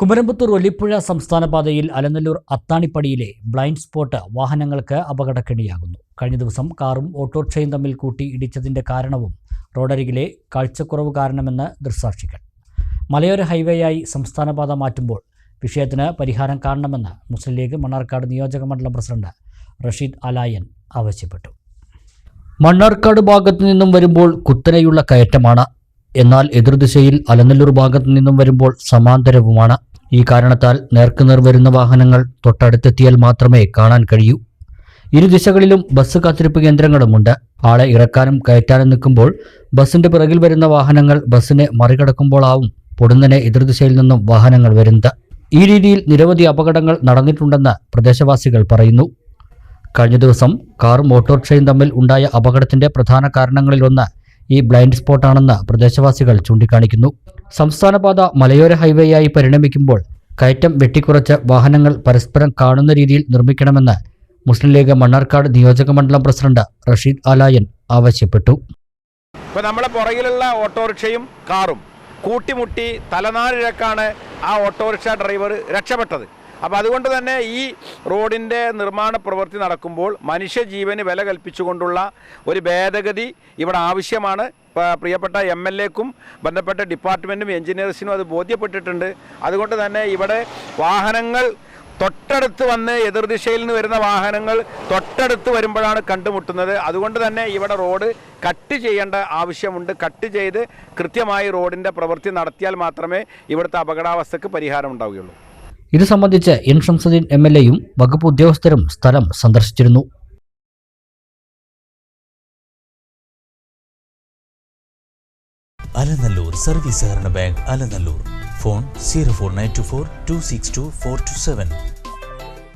കുമരമ്പത്തൂർ ഒലിപ്പുഴ സംസ്ഥാന പാതയിൽ Alanallur അത്താണിപ്പടിയിലെ blind spot വാഹനങ്ങൾക്ക് അപകടക്കെണിയാകുന്നു. കഴിഞ്ഞ ദിവസം കാറും ഓട്ടോറിക്ഷയും തമ്മിൽ കൂട്ടി ഇടിച്ചതിന്റെ കാരണവും റോഡരികിലെ കാഴ്ചക്കുറവ് കാരണമെന്ന് ദൃക്സാക്ഷികൾ. മലയോര ഹൈവേയായി സംസ്ഥാന പാത മാറ്റുമ്പോൾ വിഷയത്തിന് പരിഹാരം കാണണമെന്ന് മുസ്ലിം ലീഗ് മണ്ണാർക്കാട് നിയോജക മണ്ഡലം പ്രസിഡന്റ് റഷീദ് അലായൻ ആവശ്യപ്പെട്ടു. മണ്ണാർക്കാട് ഭാഗത്തു നിന്നും വരുമ്പോൾ കുത്തനെയുള്ള കയറ്റമാണ്. എന്നാൽ എതിർദിശയിൽ അലനല്ലൂർ ഭാഗത്തു നിന്നും വരുമ്പോൾ സമാന്തരവുമാണ്. ഈ കാരണത്താൽ നേർക്കുനേർ വരുന്ന വാഹനങ്ങൾ തൊട്ടടുത്തെത്തിയാൽ മാത്രമേ കാണാൻ കഴിയൂ. ഇരു ദിശകളിലും ബസ് കാത്തിരിപ്പ് കേന്ദ്രങ്ങളുമുണ്ട്. ആളെ ഇറക്കാനും കയറ്റാനും നിൽക്കുമ്പോൾ ബസിന്റെ പിറകിൽ വരുന്ന വാഹനങ്ങൾ ബസ്സിനെ മറികടക്കുമ്പോഴാവും പൊടുന്നനെ എതിർദിശയിൽ നിന്നും വാഹനങ്ങൾ വരുന്നത്. ഈ രീതിയിൽ നിരവധി അപകടങ്ങൾ നടന്നിട്ടുണ്ടെന്ന് പ്രദേശവാസികൾ പറയുന്നു. കഴിഞ്ഞ ദിവസം കാറും ഓട്ടോറിക്ഷയും തമ്മിൽ ഉണ്ടായ അപകടത്തിന്റെ പ്രധാന കാരണങ്ങളിലൊന്ന് ഈ ബ്ലൈൻഡ് സ്പോട്ടാണെന്ന് പ്രദേശവാസികൾ ചൂണ്ടിക്കാണിക്കുന്നു. സംസ്ഥാനപാത മലയോര ഹൈവേയായി പരിണമിക്കുമ്പോൾ കയറ്റം വെട്ടിക്കുറച്ച് വാഹനങ്ങൾ പരസ്പരം കാണുന്ന രീതിയിൽ നിർമ്മിക്കണമെന്ന് മുസ്ലിം ലീഗ് മണ്ണാർക്കാട് നിയോജക മണ്ഡലം പ്രസിഡന്റ് റഷീദ് ആലായൻ ആവശ്യപ്പെട്ടു. ഇപ്പോൾ നമ്മളെ പുറകിലുള്ള ഓട്ടോറിക്ഷയും കാറും കൂട്ടിമുട്ടി തലനാരിഴക്കാണ് ആ ഓട്ടോറിക്ഷ ഡ്രൈവർ രക്ഷപ്പെട്ടത്. അപ്പോൾ അതുകൊണ്ട് തന്നെ ഈ റോഡിന്റെ നിർമ്മാണ പ്രവൃത്തി നടക്കുമ്പോൾ മനുഷ്യജീവന് വില കൽപ്പിച്ചുകൊണ്ടുള്ള ഒരു ഭേദഗതി ഇവിടെ ആവശ്യമാണ്. പ്രിയപ്പെട്ട എം എൽ എക്കും ബന്ധപ്പെട്ട ഡിപ്പാർട്ട്മെന്റും എഞ്ചിനീയേഴ്സിനും അത് ബോധ്യപ്പെട്ടിട്ടുണ്ട്. അതുകൊണ്ട് തന്നെ ഇവിടെ വാഹനങ്ങൾ തൊട്ടടുത്ത് വന്ന് എതിർദിശയിൽ നിന്ന് വരുന്ന വാഹനങ്ങൾ തൊട്ടടുത്ത് വരുമ്പോഴാണ് കണ്ടുമുട്ടുന്നത്. അതുകൊണ്ട് തന്നെ ഇവിടെ റോഡ് കട്ട് ചെയ്യേണ്ട ആവശ്യമുണ്ട്. കട്ട് ചെയ്ത് കൃത്യമായി റോഡിന്റെ പ്രവൃത്തി നടത്തിയാൽ മാത്രമേ ഇവിടുത്തെ അപകടാവസ്ഥക്ക് പരിഹാരം ഉണ്ടാവുകയുള്ളൂ. ഇത് സംബന്ധിച്ച് എൻ ഷംസുദ്ദീൻ എം എൽ എയും വകുപ്പ് ഉദ്യോഗസ്ഥരും സ്ഥലം സന്ദർശിച്ചിരുന്നു. അലനല്ലൂർ സർവീസ് സഹകരണ bank Alanallur. Phone zero four nine two four two six two four two seven.